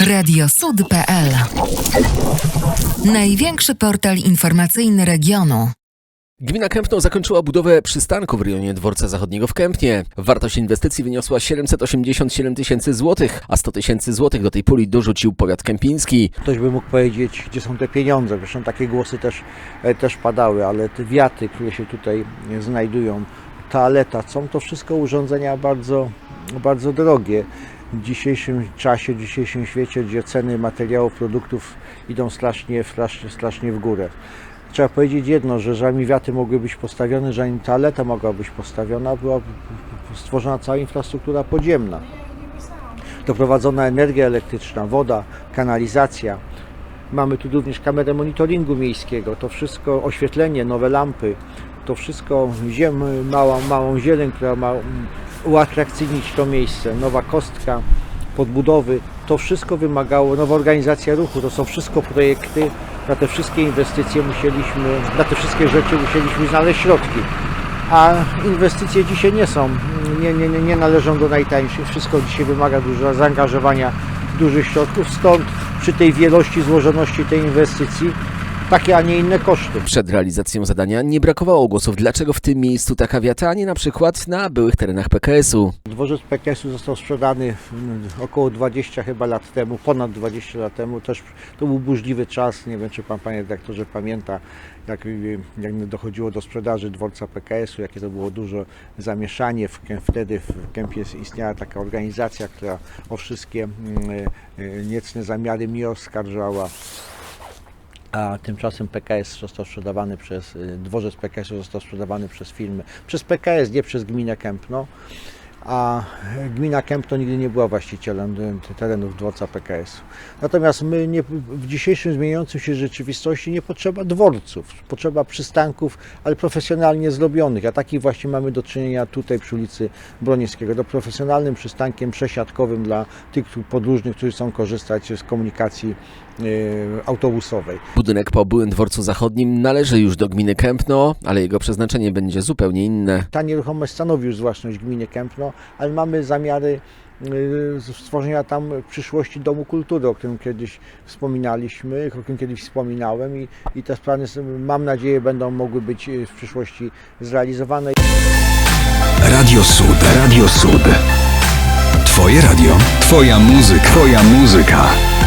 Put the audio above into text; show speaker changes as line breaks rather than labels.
Radiosud.pl Największy portal informacyjny regionu.
Gmina Kępno zakończyła budowę przystanku w rejonie dworca zachodniego w Kępnie. Wartość inwestycji wyniosła 787 tysięcy złotych, a 100 tysięcy złotych do tej puli dorzucił powiat kępiński.
Ktoś by mógł powiedzieć, gdzie są te pieniądze. Zresztą takie głosy też, e, też padały, ale te wiaty, które się tutaj e, znajdują, toaleta, są to wszystko urządzenia bardzo, bardzo drogie. W dzisiejszym czasie, w dzisiejszym świecie, gdzie ceny materiałów, produktów idą strasznie, strasznie, strasznie w górę. Trzeba powiedzieć jedno, że zanim wiaty mogły być postawione, zanim toaleta mogła być postawiona, była stworzona cała infrastruktura podziemna doprowadzona energia elektryczna, woda, kanalizacja. Mamy tu również kamerę monitoringu miejskiego, to wszystko, oświetlenie, nowe lampy, to wszystko ziem, mała, małą zieleń, która ma uatrakcyjnić to miejsce, nowa kostka, podbudowy, to wszystko wymagało, nowa organizacja ruchu, to są wszystko projekty, na te wszystkie inwestycje musieliśmy, na te wszystkie rzeczy musieliśmy znaleźć środki. A inwestycje dzisiaj nie są, nie, nie, nie, należą do najtańszych. Wszystko dzisiaj wymaga dużo zaangażowania dużych środków, stąd przy tej wielości, złożoności tej inwestycji takie, a nie inne koszty.
Przed realizacją zadania nie brakowało głosów, dlaczego w tym miejscu taka wiata, a nie na przykład na byłych terenach PKS-u.
Dworzec PKS-u został sprzedany mm, około 20 chyba lat temu, ponad 20 lat temu. Też to był burzliwy czas. Nie wiem, czy pan, panie redaktorze, pamięta, jak, jak dochodziło do sprzedaży dworca PKS-u, jakie to było dużo zamieszanie. Wtedy w Kępie istniała taka organizacja, która o wszystkie mm, y, y, niecne zamiary mi oskarżała. A tymczasem PKS został sprzedawany przez, y, dworzec PKS został sprzedawany przez firmy, przez PKS, nie przez gminę Kępno. A gmina Kępno nigdy nie była właścicielem terenów dworca PKS. Natomiast my nie, w dzisiejszym zmieniającym się rzeczywistości nie potrzeba dworców, potrzeba przystanków, ale profesjonalnie zrobionych. A takich właśnie mamy do czynienia tutaj przy ulicy Broniewskiego. To profesjonalnym przystankiem przesiadkowym dla tych podróżnych, którzy chcą korzystać z komunikacji y, autobusowej.
Budynek po byłym dworcu zachodnim należy już do gminy Kępno, ale jego przeznaczenie będzie zupełnie inne.
Ta nieruchomość stanowi już własność gminy Kępno, ale mamy zamiary y, stworzenia tam w przyszłości Domu Kultury, o którym kiedyś wspominaliśmy, o którym kiedyś wspominałem i, i te plany mam nadzieję będą mogły być y, w przyszłości zrealizowane.
Radio Sud. Radio Sud. Twoje radio. Twoja muzyka. Twoja muzyka.